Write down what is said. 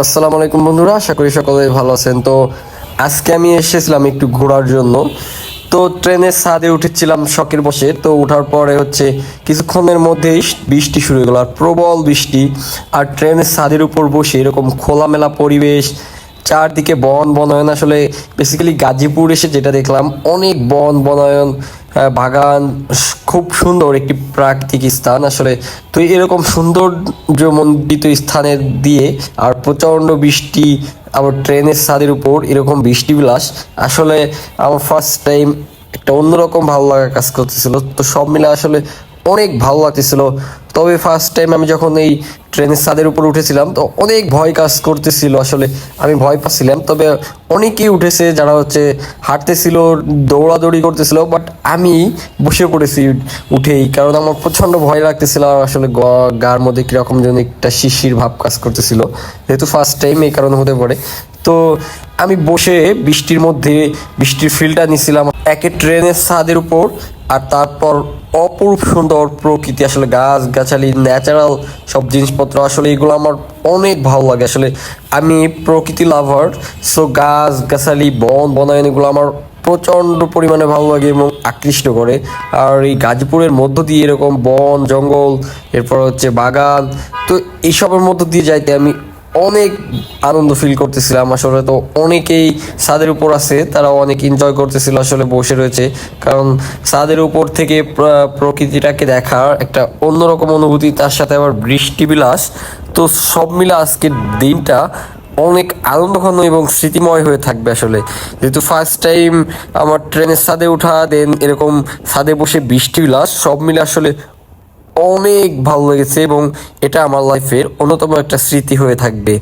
আসসালামু আলাইকুম বন্ধুরা, আশা করি সকলেই ভালো আছেন। তো আজকে আমি এসেছিলাম একটু ঘোরার জন্য। তো ট্রেনের ছাদে উঠেছিলাম শখের বসে। তো ওঠার পরে হচ্ছে কিছুক্ষণের মধ্যেই বৃষ্টি শুরু হয়ে গেল, আর প্রবল বৃষ্টি। আর ট্রেনের ছাদের উপর বসে এরকম খোলামেলা পরিবেশ চারদিকে বন বনায়ন আসলে বেসিক্যালি গাজীপুর এসে যেটা দেখলাম, অনেক বন বনায়ন বাগান, খুব সুন্দর একটি প্রাকৃতিক স্থান আসলে। তো এরকম সৌন্দর্যমণ্ডিত স্থানের দিয়ে আর প্রচণ্ড বৃষ্টি, আবার ট্রেনের ছাদের উপর এরকম বৃষ্টি বিলাস আসলে আমার ফার্স্ট টাইম একটা অন্যরকম ভালো লাগা কাজ করতেছিল। তো সব মিলে আসলে অনেক ভালো লাগতেছিল। তবে ফার্স্ট টাইম আমি যখন এই ট্রেনের ছাদের উপর উঠেছিলাম, তো অনেক ভয় কাজ করতেছিল। আসলে আমি ভয় পাচ্ছিলাম। তবে অনেকেই উঠেছে যারা হচ্ছে হাঁটতেছিল, দৌড়াদৌড়ি করতেছিল বাট আমি বসে পড়েছি উঠেই, কারণ আমার প্রচণ্ড ভয় লাগতেছিল আর আসলে গার মধ্যে কীরকম যেন একটা শিশির ভাব কাজ করতেছিল। যেহেতু ফার্স্ট টাইম এই কারণে হতে পারে। তো আমি বসে বৃষ্টির মধ্যে, বৃষ্টির ফিলটা নিছিলাম একে ট্রেনের ছাদের উপর আর তারপর অপরূপ সুন্দর প্রকৃতি, আসলে গাছ গাছালি ন্যাচারাল সব জিনিসপত্র, আসলে এগুলো আমার অনেক ভালো লাগে। আসলে আমি প্রকৃতি লাভার সো গাছ গাছালি বন, বনায়ন, এগুলো আমার প্রচণ্ড পরিমাণে ভালো লাগে এবং আকৃষ্ট করে। আর এই গাজীপুরের মধ্য দিয়ে এরকম বন, জঙ্গল, এরপর হচ্ছে বাগান, তো এইসবের মধ্য দিয়ে যাইতে আমি অনেক আনন্দ ফিল করতেছিলাম। আসলে তো অনেকেই ছাদের উপর আছে তারা অনেক এনজয় করতেছিল আসলে বসে রয়েছে। কারণ ছাদের উপর থেকে প্রকৃতিটাকে দেখার একটা অন্যরকম অনুভূতি, তার সাথে আবার বৃষ্টি বিলাস। তো সব মিলে আজকের দিনটা অনেক আনন্দঘন এবং স্মৃতিময় হয়ে থাকবে আসলে। যেহেতু ফার্স্ট টাইম আমার ট্রেনের ছাদে ওঠা দেন এরকম ছাদে বসে বৃষ্টি বিলাস, সব মিলে আসলে অনেক ভালো লেগেছে এবং এটা আমার লাইফের অন্যতম একটা স্মৃতি হয়ে থাকবে।